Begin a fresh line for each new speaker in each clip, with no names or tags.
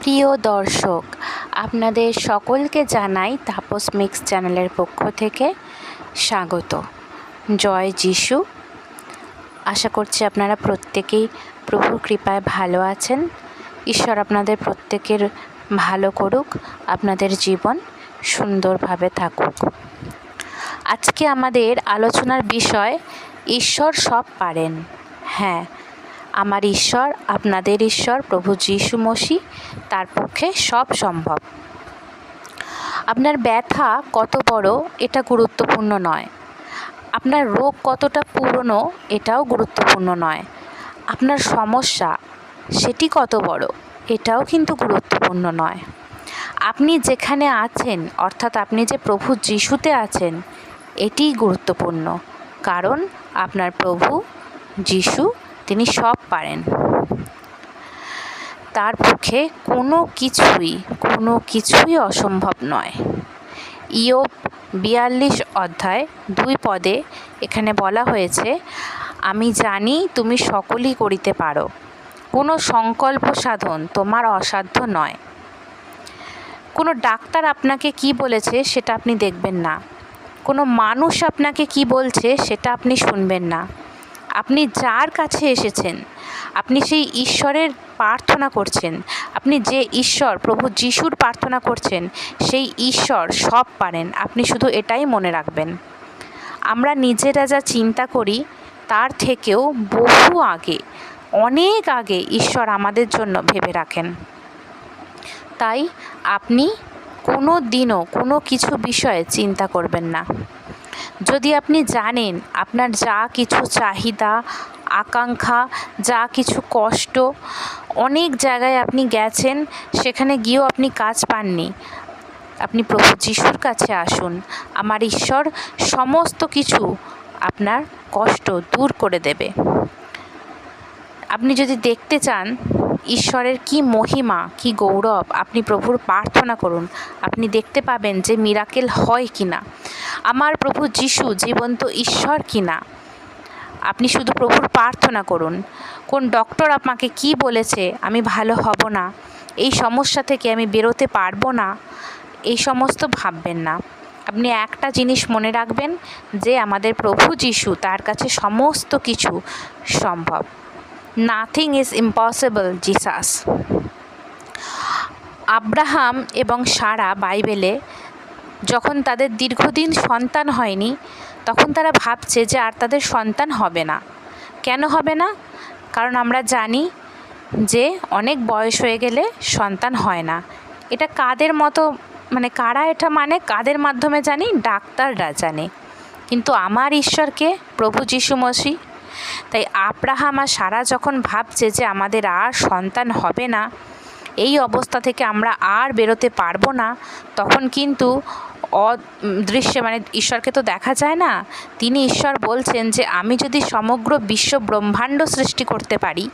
প্রিয় দর্শক, আপনাদের সকলকে জানাই তাপস মিক্স চ্যানেলের পক্ষ থেকে স্বাগত। জয় যিশু। আশা করছি আপনারা প্রত্যেকেই প্রভুর কৃপায় ভালো আছেন। ঈশ্বর আপনাদের প্রত্যেকের ভালো করুক, আপনাদের জীবন সুন্দরভাবে থাকুক। আজকে আমাদের আলোচনার বিষয়, ঈশ্বর সব পারেন। হ্যাঁ আমার ঈশ্বর, আপনাদের ঈশ্বর, প্রভু যীশু মসি, তার পক্ষে সব সম্ভব। আপনার ব্যথা কত বড়, এটা গুরুত্বপূর্ণ নয়। আপনার রোগ কতটা পুরনো, এটাও গুরুত্বপূর্ণ নয়। আপনার সমস্যা, সেটি কত বড়, এটাও কিন্তু গুরুত্বপূর্ণ নয়। আপনি যেখানে আছেন, অর্থাৎ আপনি যে প্রভু যিশুতে আছেন, এটিই গুরুত্বপূর্ণ। কারণ আপনার প্রভু যিশু তিনি সব পারেন। তার পক্ষে কোনো কিছুই কোনো কিছুই অসম্ভব নয়। ইয়োব বিয়াল্লিশ অধ্যায় দুই পদে এখানে বলা হয়েছে, আমি জানি তুমি সকলই করিতে পারো। কোনো সংকল্প সাধন তোমার অসাধ্য নয়। কোনো ডাক্তার আপনাকে কি বলেছে সেটা আপনি দেখবেন না। কোনো মানুষ আপনাকে কি বলছে সেটা আপনি শুনবেন না। আপনি যার কাছে এসেছেন, আপনি সেই ঈশ্বরের প্রার্থনা করছেন, আপনি যে ঈশ্বর, প্রভু যিশুর প্রার্থনা করছেন, সেই ঈশ্বর সব পারেন, আপনি শুধু এটাই মনে রাখবেন। আমরা নিজেরা যা চিন্তা করি, তার থেকেও বহু আগে, অনেক আগে ঈশ্বর আমাদের জন্য ভেবে রাখেন। তাই আপনি কোনো দিনও কোনো কিছু বিষয়ে চিন্তা করবেন না। যদি আপনি জানেন আপনার যা কিছু চাহিদা, আকাঙ্ক্ষা, যা কিছু কষ্ট, অনেক জায়গায় আপনি গেছেন, সেখানে গিয়েও আপনি কাজ পাননি, আপনি প্রভু যিশুর কাছে আসুন। আমার ঈশ্বর সমস্ত কিছু আপনার কষ্ট দূর করে দেবে। আপনি যদি দেখতে চান ঈশ্বরের কি মহিমা, কি গৌরব, আপনি প্রভুর প্রার্থনা করুন। আপনি দেখতে পাবেন যে মিরাকেল হয় কি না আমার প্রভু যিশু জীবন্ত ঈশ্বর কি না আপনি শুধু প্রভুর প্রার্থনা করুন। কোন ডক্টর আপনাকে কি বলেছে, আমি ভালো হব না। এই সমস্যা থেকে আমি বেরোতে পারব না। এই সমস্ত ভাববেন না। আপনি একটা জিনিস মনে রাখবেন, যে আমাদের প্রভু যিশু তার কাছে সমস্ত কিছু সম্ভব। Nothing is impossible Jesus Abraham এবং সারা বাইবেলে যখন তাদের দীর্ঘদিন সন্তান হয়নি, তখন তারা ভাবছে যে আর তাদের সন্তান হবে না। কেন হবে না? কারণ আমরা জানি যে অনেক বয়স হয়ে গেলে সন্তান হয় না। এটা কাদের মতো মানে কারা এটা মানে? কাদের মাধ্যমে জানি? ডাক্তাররা জানে। কিন্তু আমার ঈশ্বরকে, প্রভু যিশু মসি তাই আব্রাহাম আর সারা যখন ভাবছে যে আমাদের আর সন্তান হবে না, এই অবস্থা থেকে আমরা আর বেরোতে পারব না, তখন কিন্তু অদৃশ্যে মানে ঈশ্বরকে তো দেখা যায় না, তিনি ঈশ্বর বলছেন যে আমি যদি সমগ্র বিশ্ব ব্রহ্মাণ্ড সৃষ্টি করতে পারি,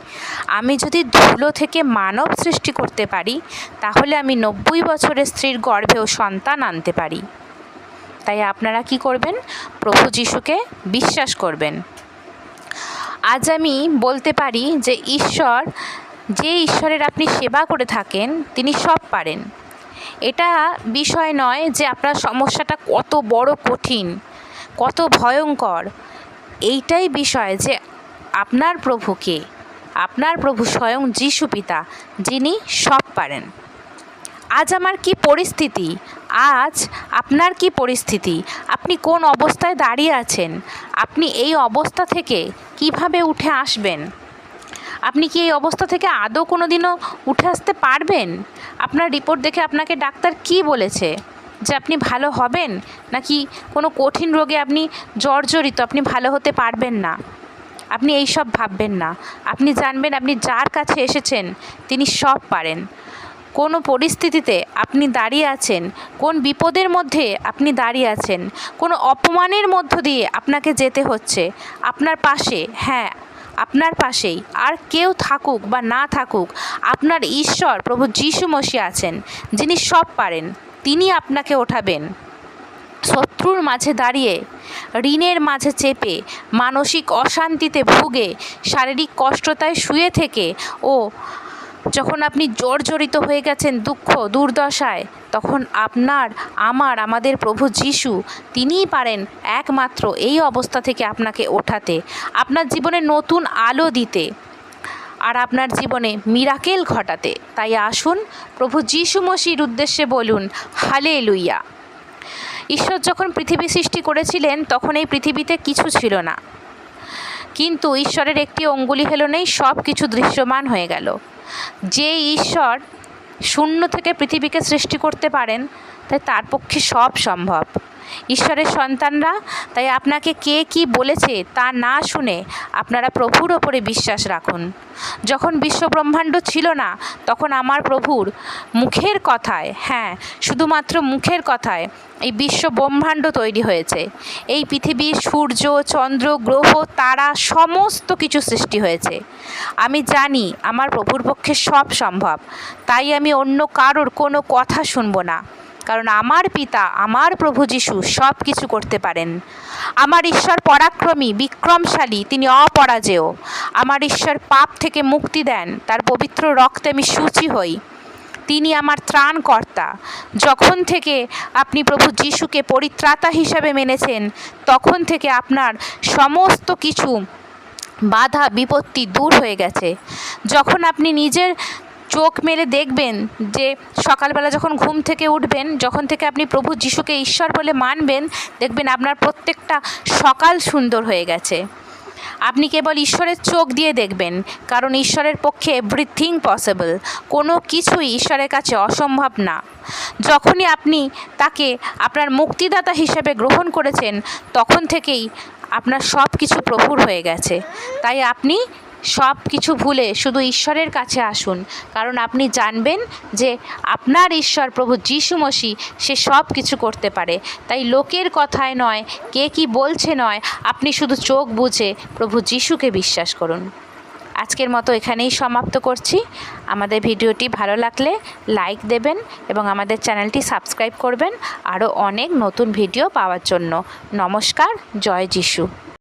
আমি যদি ধুলো থেকে মানব সৃষ্টি করতে পারি, তাহলে আমি নব্বই বছরের স্ত্রীর গর্ভেও সন্তান আনতে পারি। তাই আপনারা কি করবেন? প্রভু যিশুকে বিশ্বাস করবেন। আজ আমি বলতে পারি যে ঈশ্বর, যে ঈশ্বরের আপনি সেবা করে থাকেন, তিনি সব পারেন। এটা বিষয় নয় যে আপনার সমস্যাটা কত বড় কঠিন, কত ভয়ঙ্কর। এইটাই বিষয় যে আপনার প্রভুকে, আপনার প্রভু স্বয়ং যিশু পিতা, যিনি সব পারেন। আজ আমার কি পরিস্থিতি? আজ আপনার কি পরিস্থিতি? আপনি কোন অবস্থায় দাঁড়িয়ে আছেন? আপনি এই অবস্থা থেকে কীভাবে উঠে আসবেন? আপনি কি এই অবস্থা থেকে আদৌ কোনো দিনও উঠে আসতে পারবেন? আপনার রিপোর্ট দেখে আপনাকে ডাক্তার কি বলেছে? যে আপনি ভালো হবেন? নাকি কোনো কঠিন রোগে আপনি জর্জরিত, আপনি ভালো হতে পারবেন না? আপনি এই সব ভাববেন না। আপনি জানবেন আপনি যার কাছে এসেছেন, তিনি সব পারেন। কোনো পরিস্থিতিতে আপনি দাঁড়িয়ে আছেন, কোন বিপদের মধ্যে আপনি দাঁড়িয়ে আছেন, কোনো অপমানের মধ্য দিয়ে আপনাকে যেতে হচ্ছে, আপনার পাশে হ্যাঁ আপনার পাশেই, আর কেউ থাকুক বা না থাকুক, আপনার ঈশ্বর প্রভু যিশু মসি আছেন, যিনি সব পারেন, তিনি আপনাকে ওঠাবেন। শত্রুর মাঝে দাঁড়িয়ে, ঋণের মাঝে চেপে, মানসিক অশান্তিতে ভুগে, শারীরিক কষ্টতায় শুয়ে থেকে, ও যখন আপনি জর্জরিত হয়ে গেছেন দুঃখ, দুর্দশায়, তখন আপনার, আমার, আমাদের প্রভু যিশু, তিনিই পারেন একমাত্র এই অবস্থা থেকে আপনাকে ওঠাতে। আপনার জীবনে নতুন আলো দিতে আর আপনার জীবনে মিরাকেল ঘটাতে। তাই আসুন, প্রভু যিশু মসির উদ্দেশ্যে বলুন হালে লুইয়া ঈশ্বর যখন পৃথিবী সৃষ্টি করেছিলেন, তখন এই পৃথিবীতে কিছু ছিল না। কিন্তু ঈশ্বরের একটি অঙ্গুলি হেলনেই সব কিছু দৃশ্যমান হয়ে গেল। যে ঈশ্বর শূন্য থেকে পৃথিবীকে সৃষ্টি করতে পারেন, তাই তার পক্ষে সব সম্ভব। ঈশ্বরের সন্তানরা, তাই আপনাকে কে কি বলেছে তা না শুনে আপনারা প্রভুর ওপরে বিশ্বাস রাখুন। যখন বিশ্বব্রহ্মাণ্ড ছিল না, তখন আমার প্রভুর মুখের কথায় হ্যাঁ শুধুমাত্র মুখের কথায় এই বিশ্ব ব্রহ্মাণ্ড তৈরি হয়েছে। এই পৃথিবীর সূর্য, চন্দ্র, গ্রহ, তারা সমস্ত কিছু সৃষ্টি হয়েছে। আমি জানি আমার প্রভুর পক্ষে সব সম্ভব, তাই আমি অন্য কারোর কোনো কথা শুনব না। কারণ আমার পিতা, আমার প্রভু যিশু সব কিছু করতে পারেন। আমার ঈশ্বর পরাক্রমী, বিক্রমশালী, তিনি অপরাজেয়। আমার ঈশ্বর পাপ থেকে মুক্তি দেন, তার পবিত্র রক্তে আমি সূচি হই। তিনি আমার ত্রাণকর্তা। যখন থেকে আপনি প্রভু যিশুকে পরিত্রাতা হিসাবে মেনেছেন, তখন থেকে আপনার সমস্ত কিছু বাধা, বিপত্তি দূর হয়ে গেছে। যখন আপনি নিজের চোখ মেলে দেখবেন যে সকালবেলা যখন ঘুম থেকে উঠবেন, যখন থেকে আপনি প্রভু যিশুকে ঈশ্বর বলে মানবেন, দেখবেন আপনার প্রত্যেকটা সকাল সুন্দর হয়ে গেছে। আপনি কেবল ঈশ্বরের চোখ দিয়ে দেখবেন, কারণ ঈশ্বরের পক্ষে এভরিথিং পসিবল কোনো কিছুই ঈশ্বরের কাছে অসম্ভব না। যখনই আপনি তাকে আপনার মুক্তিদাতা হিসেবে গ্রহণ করেছেন, তখন থেকেই আপনার সব কিছু প্রভুর হয়ে গেছে। তাই আপনি সব কিছু ভুলে শুধু ঈশ্বরের কাছে আসুন। কারণ আপনি জানবেন যে আপনার ঈশ্বর প্রভু যিশু মসি সে সব কিছু করতে পারে। তাই লোকের কথায় নয়, কে কি বলছে নয়, আপনি শুধু চোখ বুঝে প্রভু যিশুকে বিশ্বাস করুন। আজকের মতো এখানেই সমাপ্ত করছি। আমাদের ভিডিওটি ভালো লাগলে লাইক দেবেন এবং আমাদের চ্যানেলটি সাবস্ক্রাইব করবেন। আরও অনেক নতুন ভিডিও পাওয়ার জন্য নমস্কার, জয় যিশু।